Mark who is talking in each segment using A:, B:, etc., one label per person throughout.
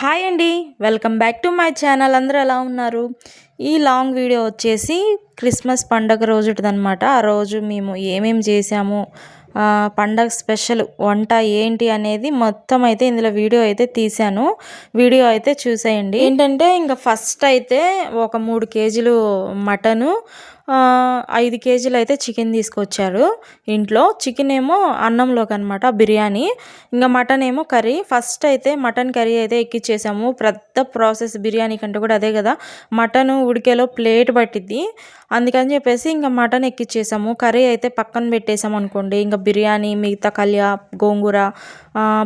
A: Hi అండి. Welcome back to my channel. అందరూ ఎలా ఉన్నారు? ఈ లాంగ్ వీడియో వచ్చేసి క్రిస్మస్ పండగ రోజుటిదనమాట ఆ రోజు మేము ఏమేమి చేసాము పండగ స్పెషల్ వంట ఏంటి అనేది మొత్తం అయితే ఇందులో వీడియో అయితే తీసాను వీడియో అయితే చూసేయండి. ఏంటంటే ఇంకా ఫస్ట్ అయితే ఒక మూడు కేజీలు మటను ఐదు కేజీలు అయితే చికెన్ తీసుకొచ్చారు. ఇంట్లో చికెన్ ఏమో అన్నంలోకి అనమాట బిర్యానీ. ఇంకా మటన్ ఏమో కర్రీ. ఫస్ట్ అయితే మటన్ కర్రీ అయితే ఎక్కిచ్చేసాము. పెద్ద ప్రాసెస్ బిర్యానీ కంటే కూడా అదే కదా. మటన్ ఉడికేలో ప్లేట్ పట్టిద్ది. అందుకని చెప్పేసి ఇంకా మటన్ ఎక్కిచ్చేసాము. కర్రీ అయితే పక్కన పెట్టేసాము అనుకోండి. ఇంకా బిర్యానీ మిగతా కళ్యా గోంగూర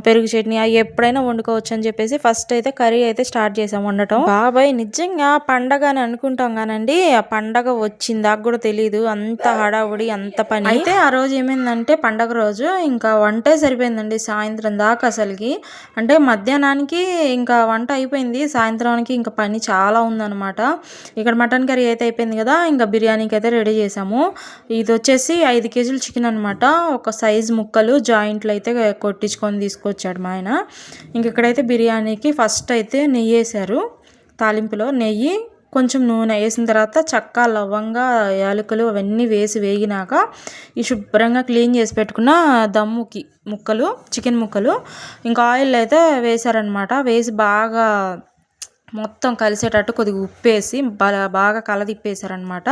A: పెరుగు చట్నీ అవి ఎప్పుడైనా వండుకోవచ్చు అని చెప్పేసి ఫస్ట్ అయితే కర్రీ అయితే స్టార్ట్ చేసాము వండటం. బాబాయ్ నిజంగా పండగ అని అనుకుంటాం కానండి. ఆ పండగ వచ్చిందా వచ్చిందాక కూడా తెలియదు అంత హడావుడి అంత పని. అయితే ఆ రోజు ఏమైందంటే పండగ రోజు ఇంకా వంటే సరిపోయిందండి సాయంత్రం దాకా అసలుకి. అంటే మధ్యాహ్నానికి ఇంకా వంట అయిపోయింది. సాయంత్రానికి ఇంకా పని చాలా ఉందన్నమాట. ఇక్కడ మటన్ కర్రీ అయితే అయిపోయింది కదా ఇంకా బిర్యానీకి అయితే రెడీ చేసాము ఇది వచ్చేసి ఐదు కేజీలు చికెన్ అనమాట ఒక సైజ్ ముక్కలు జాయింట్లు అయితే కొట్టించుకొని తీసుకొచ్చాడు మా ఆయన. ఇంక ఇక్కడైతే బిర్యానీకి ఫస్ట్ అయితే నెయ్యి వేసారు తాలింపులో నెయ్యి కొంచెం నూనె వేసిన తర్వాత చక్క లవంగా యాలకులు అవన్నీ వేసి వేగినాక ఈ శుభ్రంగా క్లీన్ చేసి పెట్టుకున్న దమ్ముకి ముక్కలు చికెన్ ముక్కలు. ఇంకా ఆయిల్ అయితే వేసారనమాట వేసి బాగా మొత్తం కలిసేటట్టు కొద్దిగా ఉప్పేసి బాగా బాగా కలదిప్పేశారనమాట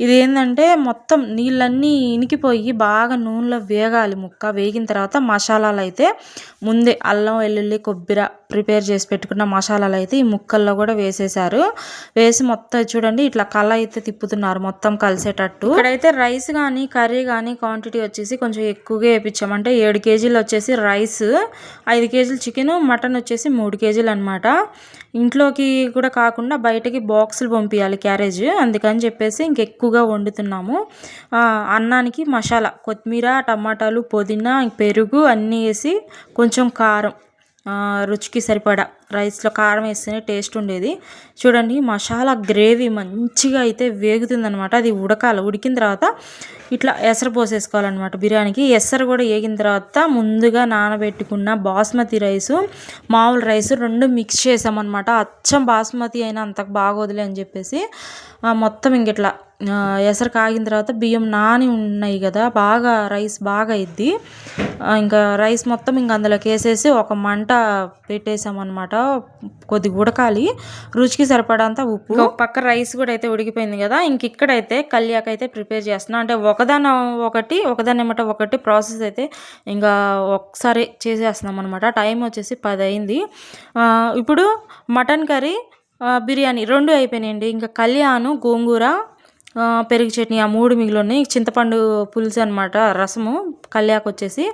A: ఇది ఏంటంటే మొత్తం నీళ్ళన్నీ ఇనికిపోయి బాగా నూనెలో వేగాలి ముక్క. వేగిన తర్వాత మసాలాలు అయితే ముందే అల్లం వెల్లుల్లి కొబ్బరి ప్రిపేర్ చేసి పెట్టుకున్న మసాలాలు అయితే ఈ ముక్కల్లో కూడా వేసేసారు వేసి మొత్తం చూడండి ఇట్లా కళ అయితే తిప్పుతున్నారు మొత్తం కలిసేటట్టు. ఇక్కడైతే రైస్ కానీ కర్రీ కానీ క్వాంటిటీ వచ్చేసి కొంచెం ఎక్కువగా వేయించాం అంటే ఏడు కేజీలు వచ్చేసి రైస్ ఐదు కేజీలు చికెన్ మటన్ వచ్చేసి మూడు కేజీలు అనమాట ఇంట్లో ఇంట్లోకి కూడా కాకుండా బయటకి బాక్సులు పంపించాలి క్యారేజ్. అందుకని చెప్పేసి ఇంకెక్కువగా వండుతున్నాము. అన్నానికి మసాలా కొత్తిమీర టమాటాలు పుదీనా పెరుగు అన్నీ వేసి కొంచెం కారం రుచికి సరిపడా రైస్లో కారం వేస్తేనే టేస్ట్ ఉండేది. చూడండి మసాలా గ్రేవీ మంచిగా అయితే వేగుతుందనమాట అది ఉడకాలి ఉడికిన తర్వాత ఇట్లా ఎసరు పోసేసుకోవాలన్నమాట బిర్యానీకి. ఎసరు కూడా వేగిన తర్వాత ముందుగా నానబెట్టుకున్న బాస్మతి రైసు మామూలు రైస్ రెండు మిక్స్ చేసామన్నమాట. అచ్చం బాస్మతి అయినా అంత బాగోదులే అని చెప్పేసి మొత్తం ఇంక ఇట్లా ఎసరు కాగిన తర్వాత బియ్యం నాని ఉన్నాయి కదా బాగా రైస్ బాగా ఇద్ది ఇంకా రైస్ మొత్తం ఇంక అందులోకి వేసేసి ఒక మంట పెట్టేసామన్నమాట. కొద్దిగా ఉడకాలి. రుచికి సరిపడంత ఉప్పు. ఒక పక్క రైస్ కూడా అయితే ఉడికిపోయింది కదా ఇంక ఇక్కడైతే కళ్యాక్ అయితే ప్రిపేర్ చేస్తున్నా. అంటే ఒకదాని ఒకటి ఒకదాని ఏమంటే ఒకటి ప్రాసెస్ అయితే ఇంకా ఒకసారి చేసేస్తున్నాం అనమాట టైం వచ్చేసి పది అయింది. ఇప్పుడు మటన్ కర్రీ బిర్యానీ రెండు అయిపోయినాయండి. ఇంకా కళ్యాణు గోంగూర పెరుగు చట్నీ ఆ మూడు మిగిలి ఉన్నాయి చింతపండు పులుసు అనమాట రసము. కళ్యాకు వచ్చేసి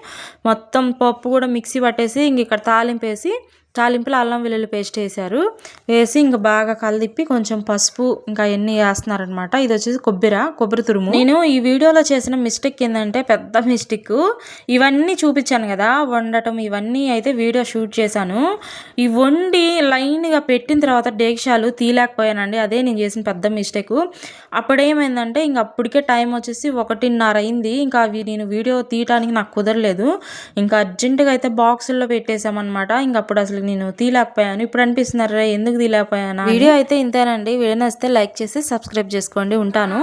A: మొత్తం పప్పు కూడా మిక్సీ పట్టేసి ఇంక ఇక్కడ తాలింపేసి తాలింపులో అల్లం వెల్లుల్లి పేస్ట్ వేసారు వేసి ఇంకా బాగా కలదిప్పి కొంచెం పసుపు ఇంకా ఎన్ని వేస్తున్నారనమాట ఇది వచ్చేసి కొబ్బరి కొబ్బరి తురుము. నేను ఈ వీడియోలో చేసిన మిస్టేక్ ఏంటంటే పెద్ద మిస్టేక్. ఇవన్నీ చూపించాను కదా వండటం ఇవన్నీ అయితే వీడియో షూట్ చేశాను. ఈ వండి లైన్గా పెట్టిన తర్వాత డేక్షాలు తీయలేకపోయానండి. అదే నేను చేసిన పెద్ద మిస్టేక్. అప్పుడేమైందంటే ఇంక అప్పటికే టైం వచ్చేసి ఒకటిన్నర అయింది. ఇంకా అవి నేను వీడియో తీయటానికి నాకు కుదరలేదు. ఇంకా అర్జెంటుగా అయితే బాక్సుల్లో పెట్టేశామన్నమాట. ఇంక అప్పుడు అసలు నేను తీలేకపోయాను. ఇప్పుడు అనిపిస్తున్నారా ఎందుకు తీలేకపోయాను వీడియో అయితే ఇంతేనండి. వీడియో నచ్చితే లైక్ చేసి సబ్స్క్రైబ్ చేసుకోండి. ఉంటాను.